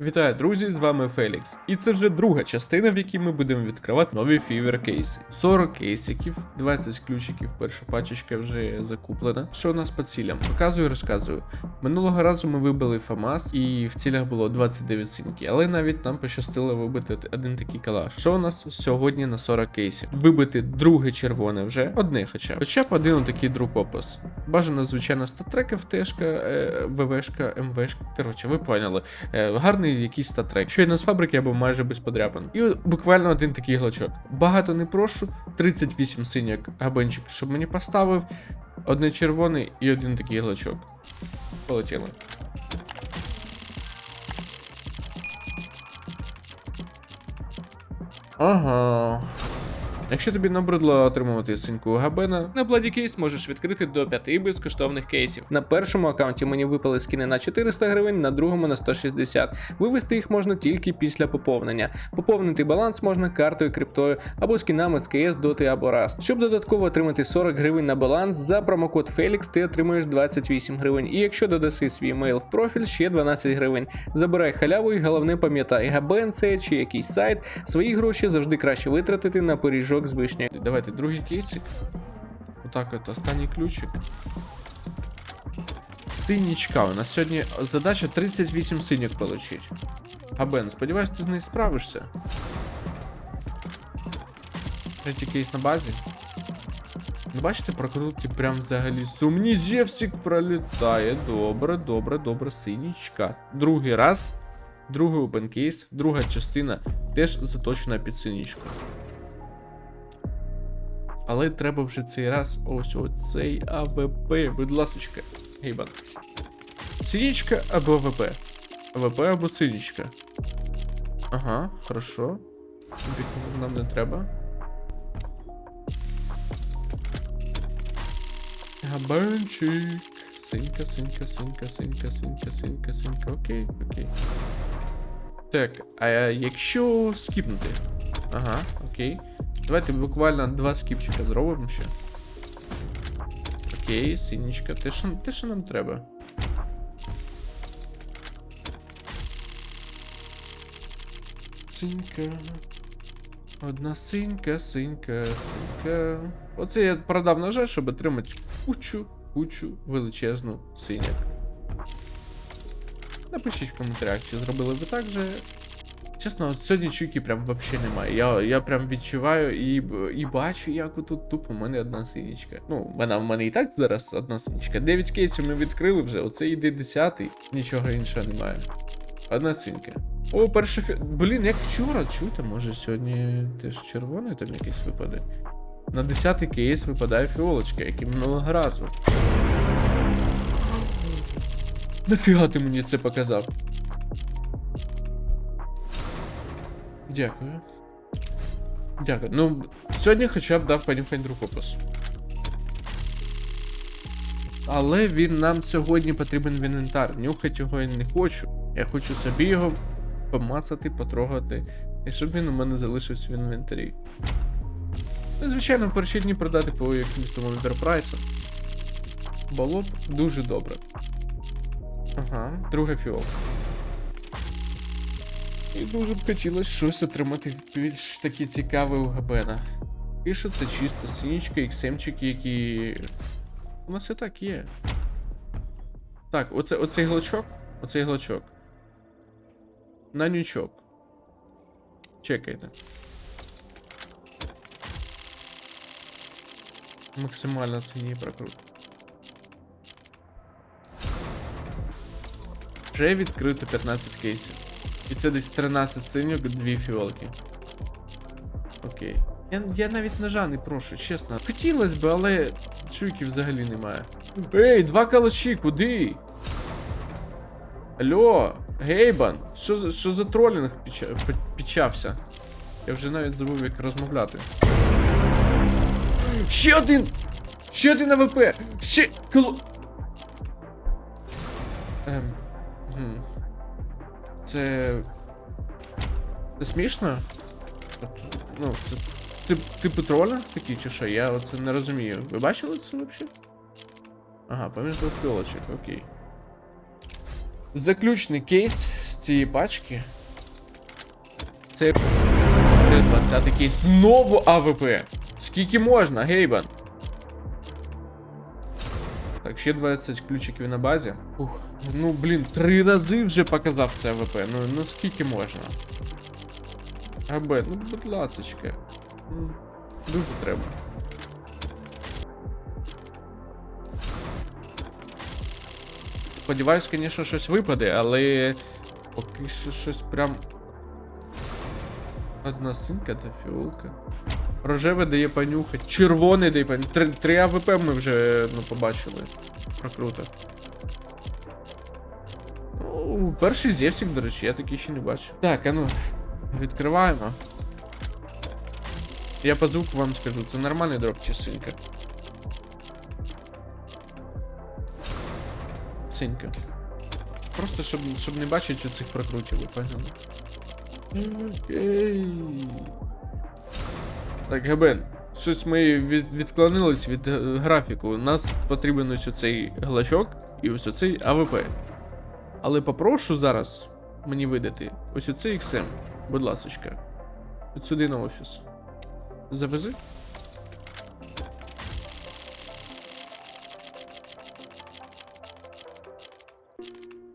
Вітаю, друзі! З вами Фелікс. І це вже друга частина, в якій ми будемо відкривати нові фівер кейси. 40 кейсиків, 20 ключиків, перша пачечка вже закуплена. Що у нас по цілям? Показую, розказую. Минулого разу ми вибили ФАМАС, і в цілях було 29 синьки, але навіть нам пощастило вибити один такий калаш. Що у нас сьогодні на 40 кейсів? Вибити друге червоне вже, одне хоча. Хоча б один такий друкопис. Бажано, звичайно, статрека, ФТшка, е, ВВшка, МВшка. Коротше, ви поняли. Е, гарний якийсь статрек. Щойно з фабрики або майже без подряпин. І буквально один такий глачок. Багато не прошу. 38 синяк габенчик, щоб мені поставив. Одне червоний і один такий глачок. Полетіли. Ага. Якщо тобі набридло отримувати синьку габена, на Bloody можеш відкрити до 5 безкоштовних кейсів. На першому аккаунті мені випали скини на 400 гривень, на другому на 160. Вивести їх можна тільки після поповнення. Поповнити баланс можна картою, криптою або скінами з КС, Доти або Rust. Щоб додатково отримати 40 гривень на баланс, за промокод Felix ти отримуєш 28 гривень. І якщо додаси свій мейл в профіль, ще 12 гривень. Забирай халяву і головне пам'ятай, габен це чи якийсь сайт, свої гроші завжди краще витратити на пиріжок з вишні. Давайте другий кейсик. Отак от останній ключик. Синічка. У нас сьогодні задача 38 синьок получить. Габен, сподіваюсь, ти з нею справишся. Третій кейс на базі. Ну, бачите, прокрутки прям взагалі сумні. Зевсик пролітає. Добре, добре, добре, синічка. Другий раз. Другий опенкейс, друга частина теж заточена під синічку. Але треба вже цей раз ось оцей АВП. Будь ласочка, гейбан. Синічка або АВП. АВП або синічка. Ага, хорошо. Бік нам не треба. Габанчик. Синька, синька, синька, синька, синька, синька, синька. Окей, окей. Так, а якщо скіпнути? Ага, окей. Давайте буквально два скіпчика зробимо ще. Окей, синічка. Те, що, те, що нам треба. Синька. Одна синька, синька, синька. Оце я продав ножа, щоб отримати кучу, кучу величезну синяк. Напишіть в коментарях, чи зробили ви так же. Чесно, сьогодні чуйки прям вообще немає. Я я прям відчуваю і і бачу, як отут тупо в мене одна синічка. Ну, вона в мене і так зараз одна синічка. 9 кейсів ми відкрили вже, оце йде 10 нічого іншого немає. Одна синька. О, перша фі... Блін, як вчора, чуєте, може сьогодні теж червоний там якийсь випаде. На 10 кейс випадає фіолочка, як і минулого разу. Нафіга ти мені це показав? Дякую. Дякую. Ну, сьогодні хоча б дав пані Фейндру опис. Але він нам сьогодні потрібен в інвентар. Нюхати його я не хочу. Я хочу собі його помацати, потрогати. І щоб він у мене залишився в інвентарі. Ну, звичайно, в перші дні продати по якимось тому інтерпрайсам. Було б дуже добре. Ага, друга фіолка. І дуже б хотілося щось отримати більш таке цікаве у габенах. І що це чисто синічка, іксемчики, які. У нас і так є. Так, оце, оцей глачок. Оцей глачок. На нючок. Чекайте. Максимально синій прокрут. Вже відкрито 15 кейсів. І це десь 13 синьок, 2 фіолки. Окей. Я, я навіть ножа не прошу, чесно. Хотілося б, але чуйки взагалі немає. Ей, два калаші, куди? Алло, Гейбан, що, що за тролінг піча, пічався? Я вже навіть забув, як розмовляти. Ще один! Ще один АВП! Ще. Ем. Це. Це смішно? От, Ну, це. Це типу троля такий чи що? Я оце не розумію. Ви бачили це взагалі? Ага, поміж двох фіолочок, окей. Заключний кейс з цієї пачки. Це 20 кейс. Знову АВП. Скільки можна, Гейбан? Так, ще 20 ключиків на базі. Ух, ну блін, три рази вже показав це АВП. Ну, ну скільки можна? АБ, ну будь ласочка. Ну, Дуже треба. Сподіваюсь, звісно, щось випаде, але поки що щось прям. Одна синка та фіолка. Рожеве дає понюхати. Червоний дає понюхати. Три, три АВП ми вже ну, побачили. Прокруто. Ну, перший зевсик, до речі, я такий ще не бачу. Так, а ну, відкриваємо. Я по звуку вам скажу, це нормальний дроп чи синька? Синька. Просто щоб, щоб не бачити цих прокрутів, ви поняли? Окей. Так, Габен, щось ми від, відклонились від е, графіку. Нас потрібен ось оцей глачок і ось оцей АВП. Але попрошу зараз мені видати ось оцей XM, будь ласочка. От сюди на офіс. Завези?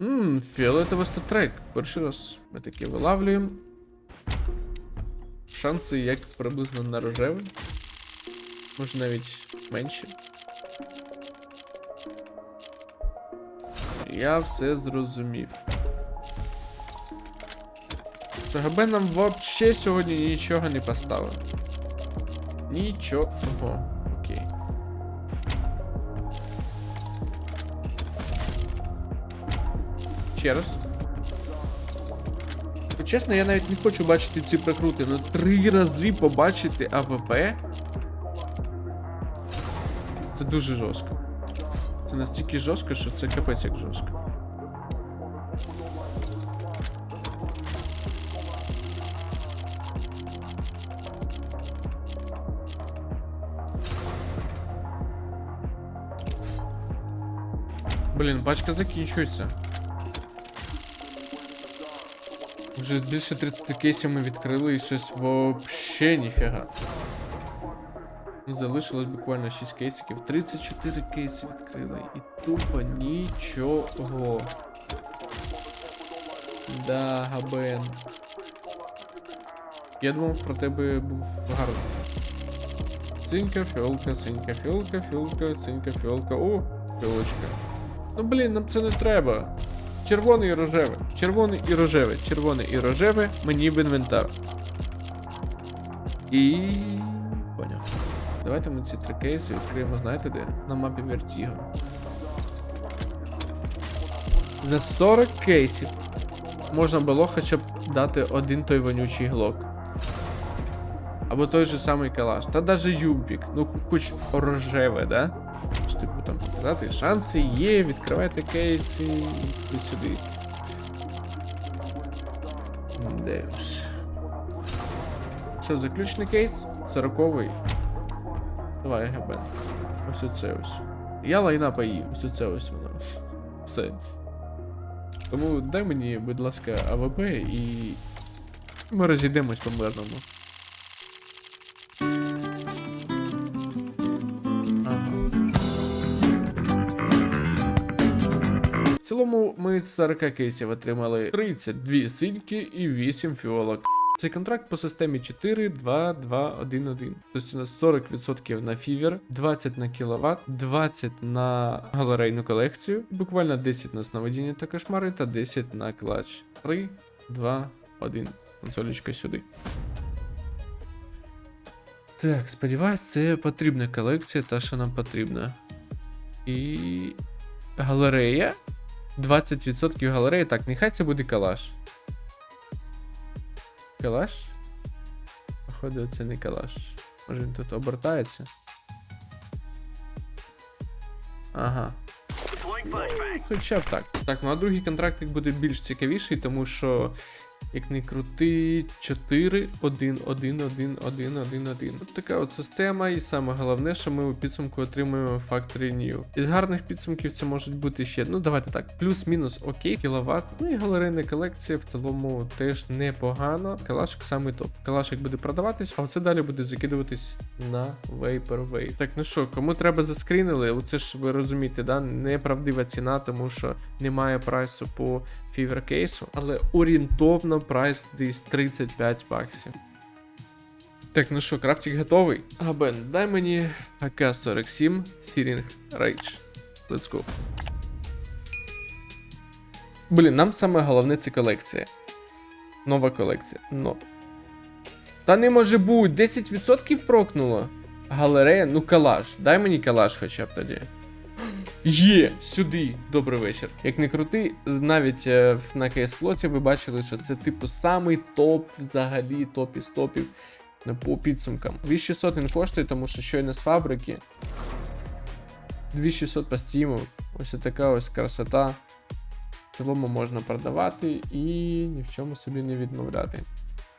Ммм, фіолетовий статрек. Перший раз ми таке вилавлюємо. Шанси як приблизно на рожевий. Може навіть менші. Я все зрозумів. ГБ нам вообще сьогодні нічого не поставив. Нічого. Окей. Ще раз. Чесно, я навіть не хочу бачити ці прикрути. Ну три рази побачити АВП. Це дуже жорстко. Це настільки жорстко, що це капець як жорстко. Блін, пачка закінчується. Вже більше 30 кейсів ми відкрили і щось вообще ніфіга. Ну, залишилось буквально 6 кейсиків. 34 кейси відкрили. І тупо нічого. Да, Габен. Я думав, про тебе був гарний. Цинька, фіолка, цинька, фіолка, фіолка, цинька, фіолка. О, фіолочка. Ну блін, нам це не треба. Червоний і рожеве. Червоний і рожеве. Червоний і рожеве. Мені в інвентар. І. Давайте ми ці три кейси відкриємо, знаєте де? На мапі Vertigo. За 40 кейсів можна було хоча б дати один той вонючий глок. Або той же самий калаш. Та даже юбік. Ну хоч рожеве, да? Ж типу там показати. Шанси є, відкривайте кейси і сюди. Де ж. Що, заключний кейс? Сороковий. Давай, ГБ. Ось оце ось. Я лайна поїв, ось оце ось воно. Все. Тому дай мені, будь ласка, АВП і. Ми розійдемось по мирному. В цілому ми з 40 кейсів отримали 32 сильки і 8 фіолок. Цей контракт по системі 4, 2, 2, 1, 1. Тобто у нас 40% на фівер, 20 на кіловат, 20 на галерейну колекцію, буквально 10 на сновидіння та кошмари та 10 на клач. 3, 2, 1. Консолечка сюди. Так, сподіваюсь, це потрібна колекція, та що нам потрібна. І. Галерея. 20% галереї. Так, нехай це буде калаш. Калаш? Походу, це не калаш. Може він тут обертається? Ага. Ну, Хоча б так. Так, ну а другий контрактик буде більш цікавіший, тому що Як не крути, 4, 1, 1, 1, 1, 1, 1. От така от система, і саме головне, що ми у підсумку отримуємо Factory New. Із гарних підсумків це можуть бути ще, ну давайте так, плюс-мінус окей, кіловат. Ну і галерейна колекція в цілому теж непогано. Калашик самий топ. Калашик буде продаватись, а оце далі буде закидуватись на Vaporwave. Так, ну що, кому треба заскрінили, оце ж ви розумієте, да? неправдива ціна, тому що немає прайсу по фівер кейсу, але орієнтовно прайс десь 35 баксів. Так, ну що, крафтик готовий? Габен, дай мені АК-47 Searing Rage. Let's go. Блін, нам саме головне це колекція. Нова колекція. Но. Та не може бути, 10% прокнуло. Галерея, ну калаш. Дай мені калаш хоча б тоді. Є, сюди. Добрий вечір. Як не крути, навіть е, на КС флоті ви бачили, що це типу самий топ взагалі топ із топів по підсумкам. 2600 він коштує, тому що щойно з фабрики. 2600 по стіму. Ось така ось красота. В цілому можна продавати і ні в чому собі не відмовляти.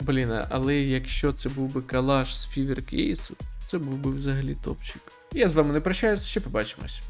Блін, але якщо це був би калаш з фівер кейсу, це був би взагалі топчик. Я з вами не прощаюсь, ще побачимось.